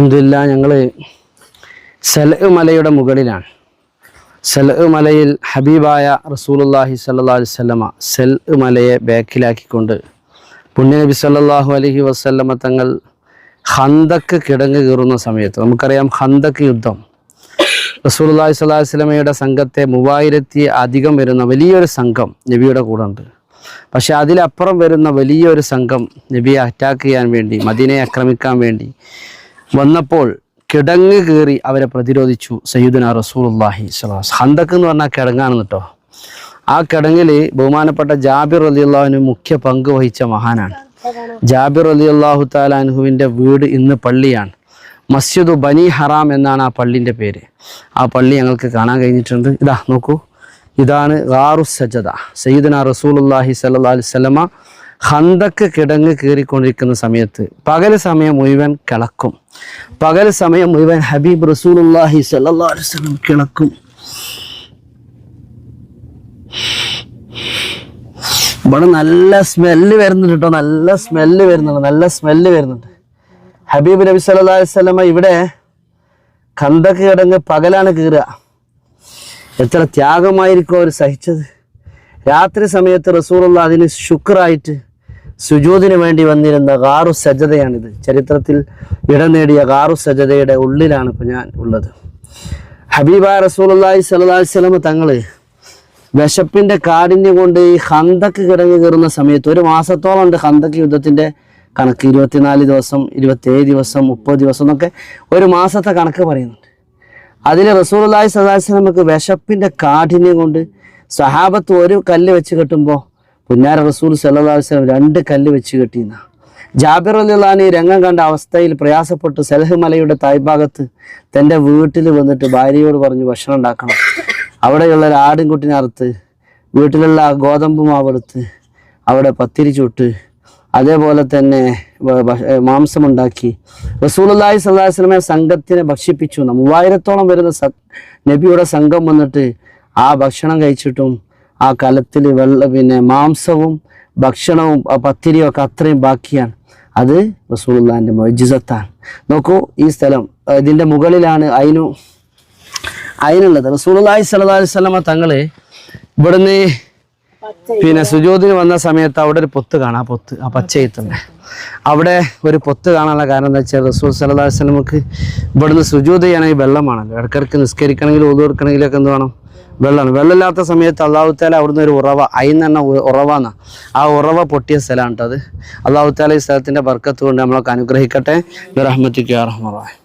അലഹമില്ല ഞങ്ങൾ സല മലയുടെ മുകളിലാണ്. സല മലയിൽ ഹബീബായ റസൂലുല്ലാഹി സല്ലാ വല്ലമ സെൽ മലയെ ബാക്കിലാക്കിക്കൊണ്ട് പുണ്യനബി സല്ലാഹു അലഹി വസല്ലമ തങ്ങൾ ഹന്തക്ക് കിടങ്ങ് കീറുന്ന സമയത്ത് നമുക്കറിയാം ഹന്തക്ക് യുദ്ധം. റസൂലുള്ളാഹി സ്വല്ലല്ലാഹി അലൈഹി വസല്ലമയുടെ സംഘത്തെ മൂവായിരത്തി അധികം വരുന്ന വലിയൊരു സംഘം നബിയുടെ കൂടെ ഉണ്ട് പക്ഷെ അതിലപ്പുറം വരുന്ന വലിയൊരു സംഘം നബിയെ അറ്റാക്ക് ചെയ്യാൻ വേണ്ടി മദീനയെ ആക്രമിക്കാൻ വേണ്ടി വന്നപ്പോൾ കിടങ്ങ് കയറി അവരെ പ്രതിരോധിച്ചു സയ്യിദുന റസൂലുള്ളാഹി സ്വലാസ് ഹന്തക്ക് എന്ന് പറഞ്ഞാൽ കിടങ്ങാണ് കേട്ടോ ആ കിടങ്ങിൽ ബഹുമാനപ്പെട്ട ജാബിർ അലിയുള്ളാഹുവിന് മുഖ്യ പങ്ക് വഹിച്ച മഹാനാണ്. ജാബിർ അലി അള്ളാഹു താലാൻഹുവിന്റെ വീട് ഇന്ന് പള്ളിയാണ്. മസ്ജിദു ബനി ഹറാം എന്നാണ് ആ പള്ളിന്റെ പേര്. ആ പള്ളി ഞങ്ങൾക്ക് കാണാൻ കഴിഞ്ഞിട്ടുണ്ട്. ഇതാ നോക്കൂ. ഇതാണ് ഗാറു സജദ. സയ്യിദന റസൂലുല്ലാഹി സല്ലാ അലിസ്ലമ ഹന്തക്ക് കിടങ്ങ് കീറിക്കൊണ്ടിരിക്കുന്ന സമയത്ത് പകൽ സമയം മുഴുവൻ കിളക്കും. പകൽ സമയം മുഴുവൻ ഹബീബ് റസൂലുല്ലാഹി കിളക്കും. ഇവിടെ നല്ല സ്മെല്ല് വരുന്നുണ്ട് കേട്ടോ നല്ല സ്മെല്ല് വരുന്നുണ്ട്. നല്ല സ്മെല്ല് വരുന്നുണ്ട്. ഹബീബ് നബി സല്ലി അലൈഹി വസല്ലമ ഇവിടെ കന്തക്ക് കിടങ്ങ് പകലാണ് കീറുക. എത്ര ത്യാഗമായിരിക്കും അവർ സഹിച്ചത്. രാത്രി സമയത്ത് റസൂറുള്ള അതിന് ശുക്രായിട്ട് സുജൂദിന് വേണ്ടി വന്നിരുന്ന ഗാറു സജതയാണിത്. ചരിത്രത്തിൽ ഇടം നേടിയ ഗാറു സജതയുടെ ഉള്ളിലാണ് ഇപ്പം ഞാൻ ഉള്ളത്. ഹബീബ അലൈഹി വസല്ലമ തങ്ങൾ വിശപ്പിന്റെ കാഠിന്യം കൊണ്ട് ഈ ഹന്തക്ക് കിടങ്ങി കയറുന്ന സമയത്ത് ഒരു മാസത്തോളം ഉണ്ട് ഹന്തക്ക് യുദ്ധത്തിന്റെ കണക്ക്. ഇരുപത്തിനാല് ദിവസം ഇരുപത്തേഴ് ദിവസം മുപ്പത് ദിവസം എന്നൊക്കെ ഒരു മാസത്തെ കണക്ക് പറയുന്നുണ്ട്. അതിൽ അലൈഹി വസല്ലമക്ക് വിശപ്പിന്റെ കാഠിന്യം കൊണ്ട് സഹാബത്ത് ഒരു കല്ല് വെച്ച് കെട്ടുമ്പോൾ പുന്നാര റസൂൽ വസല്ലം രണ്ട് കല്ല് വെച്ച് കെട്ടിയെന്ന. ജാബിർ അലിലാനി രംഗം കണ്ട അവസ്ഥയിൽ പ്രയാസപ്പെട്ട് സലഹ് മലയുടെ തായ്ഭാഗത്ത് തന്റെ വീട്ടിൽ വന്നിട്ട് ഭാര്യയോട് പറഞ്ഞു ഭക്ഷണം ഉണ്ടാക്കണം. അവിടെയുള്ള ഒരു ആടുംകുട്ടിനെ അറുത്ത് വീട്ടിലുള്ള ഗോതമ്പ് മാവെടുത്ത് അവിടെ പത്തിരി ചുട്ട് അതേപോലെ തന്നെ മാംസമുണ്ടാക്കി. റസൂലുള്ളാഹി സല്ലാസ്ലമെ സംഘത്തിനെ ഭക്ഷിപ്പിച്ചു. മൂവായിരത്തോളം വരുന്ന നബിയുടെ സംഘം വന്നിട്ട് ആ ഭക്ഷണം കഴിച്ചിട്ടും ആ കലത്തിൽ വെള്ള പിന്നെ മാംസവും ഭക്ഷണവും പത്തിരിയും ഒക്കെ അത്രയും ബാക്കിയാണ്. അത് റസൂലുള്ളാഹിന്റെ മൊയ്ജിസത്താണ് നോക്കൂ ഈ സ്ഥലം ഇതിന്റെ മുകളിലാണ് അതിനു അതിനുള്ളത് റസൂലുള്ളാഹി സ്വല്ലല്ലാഹി അലൈഹി വസല്ലമ തങ്ങൾ ഇവിടുന്ന് പിന്നെ സുജോതിന് വന്ന സമയത്ത് അവിടെ ഒരു പൊത്ത് കാണാം ആ പൊത്ത് ആ പച്ചയത്തുണ്ട് അവിടെ ഒരു പൊത്ത് കാണാനുള്ള കാരണം എന്താ വെച്ചാൽ റസൂൽ സല്ലല്ലാഹു അലൈഹി വസല്ലമക്ക് ഇവിടുന്ന് സുജോത് ചെയ്യണമെങ്കിൽ വെള്ളമാണല്ലോ. ഇടക്കിടക്ക് നിസ്കരിക്കണമെങ്കിൽ ഒതു കൊടുക്കണമെങ്കിലൊക്കെ എന്ത് വേണം? വെള്ളമാണ്. വെള്ളമില്ലാത്ത സമയത്ത് അള്ളാഹു താല അവിടുന്ന് ഒരു ഉറവ അയിന്ന് തന്നെ ഉറവാന്ന ആ ഉറവ പൊട്ടിയ സ്ഥലമാണ് അത് അള്ളാഹു താല ഈ സ്ഥലത്തിന്റെ ബർക്കത്ത് കൊണ്ട് നമ്മളൊക്കെ അനുഗ്രഹിക്കട്ടെ. റഹ്മത്തിക്ക് റഹ്മറായി